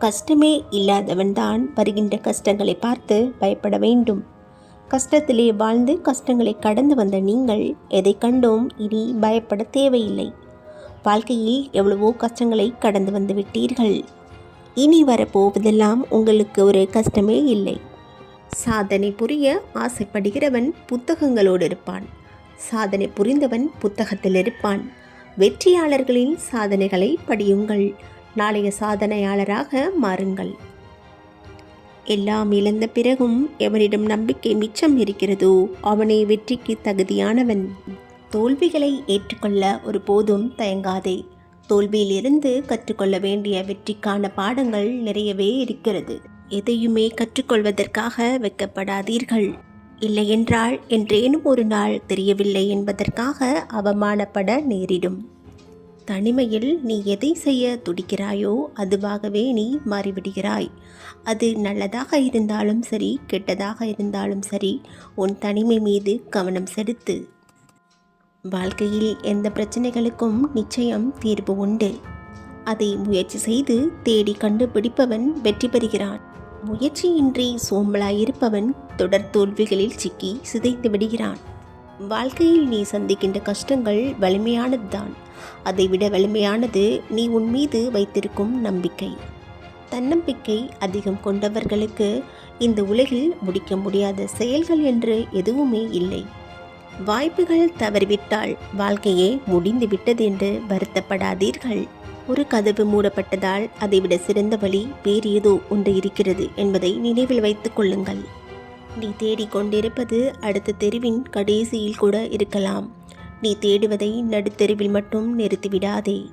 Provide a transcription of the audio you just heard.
கஷ்டமே இல்லாதவன்தான் வருகின்ற கஷ்டங்களை பார்த்து பயப்பட வேண்டும். கஷ்டத்திலே வாழ்ந்து கஷ்டங்களை கடந்து வந்த நீங்கள் எதை கண்டும் இனி பயப்பட தேவையில்லை. வாழ்க்கையில் எவ்வளவோ கஷ்டங்களை கடந்து வந்து விட்டீர்கள். இனி வரப்போவதெல்லாம் உங்களுக்கு ஒரு கஷ்டமே இல்லை. சாதனை புரிய ஆசைப்படுகிறவன் புத்தகங்களோடு இருப்பான். சாதனை புரிந்தவன் புத்தகத்தில் இருப்பான். வெற்றியாளர்களின் சாதனைகளை படியுங்கள். நாளைய சாதனையாளராக மாறுங்கள். எல்லாம் இழந்த பிறகும் எவனிடம் நம்பிக்கை மிச்சம் இருக்கிறதோ அவனே வெற்றிக்கு தகுதியானவன். தோல்விகளை ஏற்றுக்கொள்ள ஒரு போதும் தயங்காதே. தோல்வியிலிருந்து கற்றுக்கொள்ள வேண்டிய வெற்றிக்கான பாடங்கள் நிறையவே இருக்கிறது. எதையுமே கற்றுக்கொள்வதற்காக வைக்கப்படாதீர்கள். இல்லையென்றால் என்றேனும் ஒரு நாள் தெரியவில்லை என்பதற்காக அவமானப்பட நேரிடும். தனிமையில் நீ எதை செய்ய துடிக்கிறாயோ அதுவாகவே நீ மாறிவிடுகிறாய். அது நல்லதாக இருந்தாலும் சரி கெட்டதாக இருந்தாலும் சரி உன் தனிமை மீது கவனம் செலுத்து. வாழ்க்கையில் எந்த பிரச்சனைகளுக்கும் நிச்சயம் தீர்வு உண்டு. அதை முயற்சி செய்து தேடி கண்டுபிடிப்பவன் வெற்றி பெறுகிறான். முயற்சியின்றி சோம்பலாயிருப்பவன் தொடர் தோல்விகளில் சிக்கி சிதைந்து விடுகிறான். வாழ்க்கையில் நீ சந்திக்கின்ற கஷ்டங்கள் வலிமையானதுதான். அதைவிட வலிமையானது நீ உன் மீது வைத்திருக்கும் நம்பிக்கை. தன்னம்பிக்கை அதிகம் கொண்டவர்களுக்கு இந்த உலகில் முடிக்க முடியாத செயல்கள் என்று எதுவுமே இல்லை. வாய்ப்புகள் தவறிவிட்டால் வாழ்க்கையே முடிந்து விட்டது என்று வருத்தப்படாதீர்கள். ஒரு கதவு மூடப்பட்டதால் அதைவிட சிறந்த வழி வேறு ஏதோ ஒன்று இருக்கிறது என்பதை நினைவில் வைத்துக் கொள்ளுங்கள். நீ தேடிக்கொண்டிருப்பது அடுத்த தெருவின் கடைசியில் கூட இருக்கலாம். நீ தேடுவதை நடுத்தெருவில் மட்டும் நிறுத்திவிடாதே.